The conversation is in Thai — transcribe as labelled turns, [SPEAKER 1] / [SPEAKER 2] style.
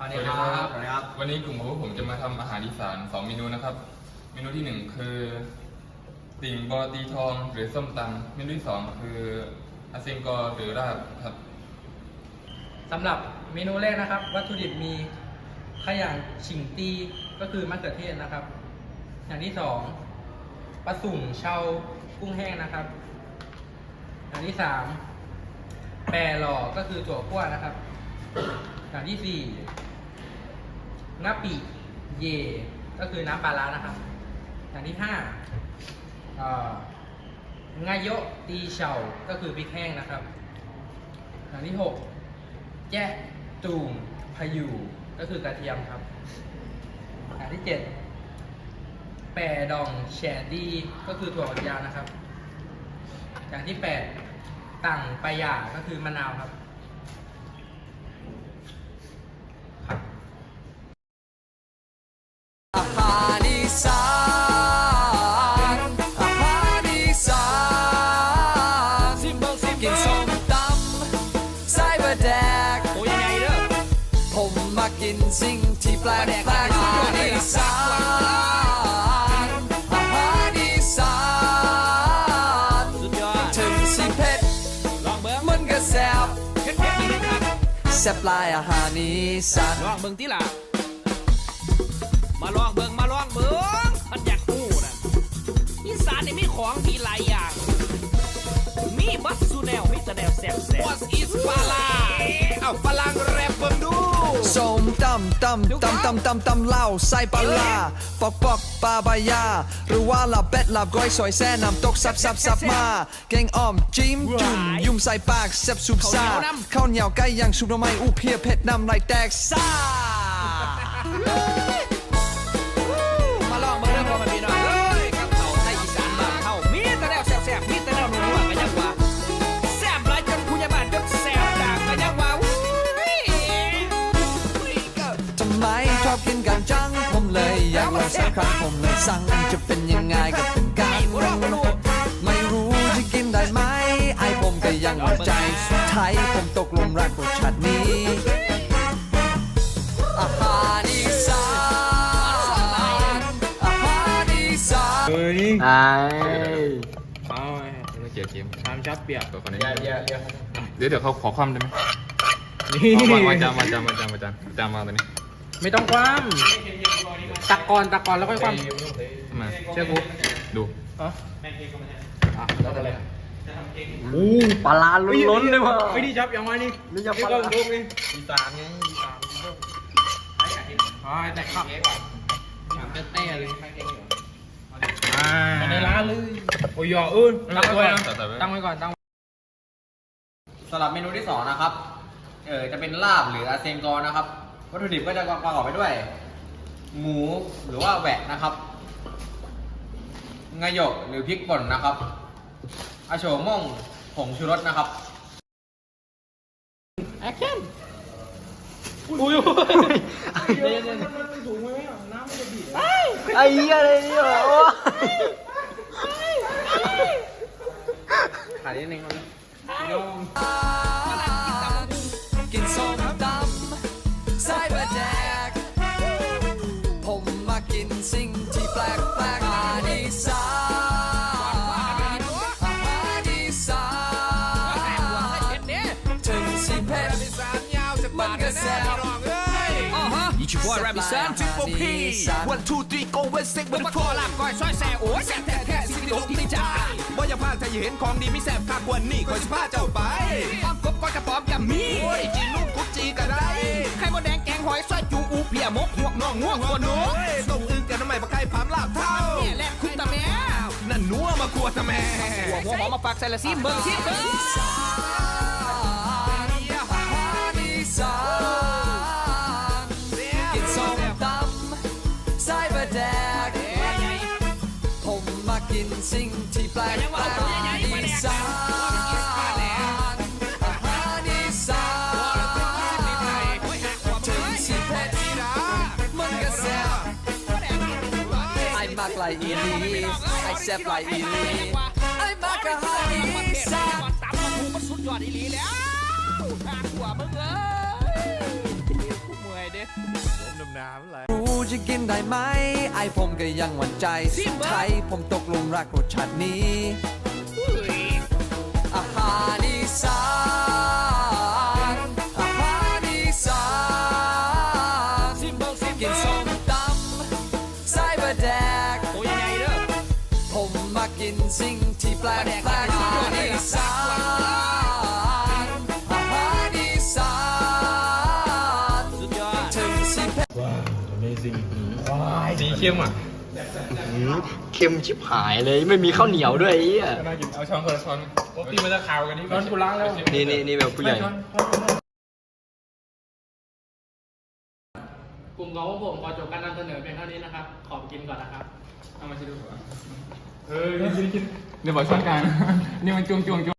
[SPEAKER 1] สวัสดีครับ
[SPEAKER 2] สวัสดีครับ
[SPEAKER 3] วันนี้กลุ่มของพวกผมจะมาทำอาหารอีสานสองเมนูนะครับ เมนูที่หนึ่งคือติ่งบอตีทองหรือส้มตำเมนูที่สองคืออาเซงกอหรือราบครับ
[SPEAKER 1] สำหรับเมนูแรกนะครับ วัตถุดิบมีขาวหยางฉิงตีก็คือมะเขือเทศนะครับ อย่างที่สองปลาสุ่มเชากุ้งแห้งนะครับ อย่างที่สามแปรหล่อก็คือถั่วคั่วนะครับ อย่างที่สี่ งะปิเย ก็คือน้ำปลาร้านะครับ อย่างที่ห้างาโยตีเฉาก็คือพริกแห้งนะครับ อย่างที่หกแจ๊ะตูมพายูก็คือกระเทียมครับ อย่างที่เจ็ดแปรดองแชดีก็คือถั่วฝักยาวนะครับ อย่างที่แปดตั่งปะหย่าก็คือมะนาวครับ
[SPEAKER 4] สิ่งที่แปลกแปลกอาหารอีสานอาหารอีสานสุดยอดถึงสิเผ็ดลองเบิ้งมันก็แซ่บเผ็ดเผ็ดนี่ครับแซ่บหลายอาหารอีสาน
[SPEAKER 5] ลองเบิ่งที่ล่ะมาลองเบิ่งมาลองเบิ่งมันอยากกู้นะอีสานนี่มีของดีหลายอย่างมีบัสซูแนวมีแต่แนวแซ่บแซ่บำ
[SPEAKER 4] ตำตำตำตำตำเหล้าใส่ปลาร้าปอกปอกปลาใบยา หรือว่าลาเป็ดลาบก้อยซอยแซ่น้ำตกสับสับสับมาแกงอ่อมจิ้มจุ่มยุ่มใส่ปากแซ่บซุปซ่าข้าวเหนียวไก่ย่างซุปหน่อไม้อู้เพียเผ็ดน้ำไหลแตกซ่า
[SPEAKER 5] มา อบกินกันจัง
[SPEAKER 4] ผมเลยอยากลองสักครั้งผมเลยสั่งจะเป็นยังไงก็เป็นการไม่รู้จะกินได้ไหม ไอผมก็ยังหวัใจสุดท้ายผมตกหลุมรักรสชาตินี้อาหารอีสานอาหารอีสาน
[SPEAKER 3] เฮ้ย
[SPEAKER 2] ไอ้
[SPEAKER 3] เอาไม่เกี่ยวเกม
[SPEAKER 2] ทำชับเปียก
[SPEAKER 3] ตัวคนนี้เดี๋ยวเดี๋ยวเขาขอความได้ไหม
[SPEAKER 2] นี่
[SPEAKER 3] เอาวางวาจานวาจานวาจานวาจานจาตัวนี้
[SPEAKER 1] ไม่ต้องคว่ำตักก่อนตักก่อนแล้วค่อยคว่ำ
[SPEAKER 3] มา
[SPEAKER 1] เชื่อกู
[SPEAKER 3] ดู
[SPEAKER 2] อู้ปลาล้าล้นๆเลยว่ะ
[SPEAKER 1] ไม่ดีจับยังไงนี่
[SPEAKER 2] นี่จะปลาล้า
[SPEAKER 1] อีสานไงอีสานอ๋อแต่ข้าวเต้ๆเลย
[SPEAKER 2] อ่า
[SPEAKER 1] ในร้านเลย
[SPEAKER 2] โอ้ยอะเอิ้น
[SPEAKER 1] ตั้งไว้ก่อน
[SPEAKER 3] ตัดตัดไว้
[SPEAKER 1] ตั้งไว้ก่อนตั้ง
[SPEAKER 2] สำหรับเมนูที่สองนะครับ เออจะเป็นลาบหรืออาเซงกอนะครับ วัตถุดิบก็จะประกอบไปด้วย หมูหรือว่าแหวะนะครับงาหยกหรือพริกป่นนะครับอาโฉม่งผงชูรสนะครับไอ้เหี้ยอะไรเนี่ยโอ้
[SPEAKER 1] ถ่ายนิดนึงครับ
[SPEAKER 5] It's your boy Rabbit Sam Triple P One two three go west sick มันพอลาบก้อยซอยแซ่โอ้ยแซ่บแท้แท้สิ่งที่อกที่ใจบ่อย่าพลาดถ้าอยากเห็นของดีมีแซ่บข้ากวนนี่คอยสิพาเจ้าไปอ้อมกบก้อยกระป๋อมยำมีจีนุ่มกุ๊จีก็ได้ไข่มดแดงแกงหอยซอยจูอูเพียมกหวกน่องง่วงหัวหนูต้มอึ่งแกงน้ำใหม่ปลาไข่ผามลาบเท่านี่แหละคุณตาแมวนั่นนัวมาครัวตาแมวหัวหัวหอมมาฝากใส่ละซิมเบิ้งซิมเบิ้ง
[SPEAKER 4] กินสิ่งที่แปลกแปลกอีสานอาหารอีสานถึงสิเผ็ดมันก็แซ่บไอ้มากไหลอีหลีไอ้แซ่บไหลอีหลีไอ้มากอาหารอีสาน
[SPEAKER 5] ตำมาถูมันสุดยอดอีหลีแล้วหากหัวมึงเอ้ย กูเมื่อยเด้
[SPEAKER 4] รู้จะกินได้ไหม ไอผมก็ยังหวั่นใจสุดท้ายผมตกลงรักรสชาตินี้ อาหารอีสานอาหารอีสานกินส้มตำไส้บะแดก ตัวใหญ่เด้อผมมากินสิ่งที่แปลกแปลก
[SPEAKER 3] สีเข้มอะ
[SPEAKER 6] เค็มชิบหายเลยไม่มีข้าวเหนียวด้วยไอ้เหี้ย
[SPEAKER 3] น่ากินเอาช้อนคนละช้อนปกติมันจะขาวกันนี่ช้อนกูล้างแล้ว
[SPEAKER 6] นี่นี่นี่แบบผู้ใหญ่
[SPEAKER 1] กลุ่มของพวกผมขอจบการนำเสนอเพียงเท่านี้นะครับ ขอกินก่อนนะครับ
[SPEAKER 3] เอามาชิดูก่อนเออกินกินกินเดี๋ยวบอกช้อนกลางนี่มันจวงจวงจวง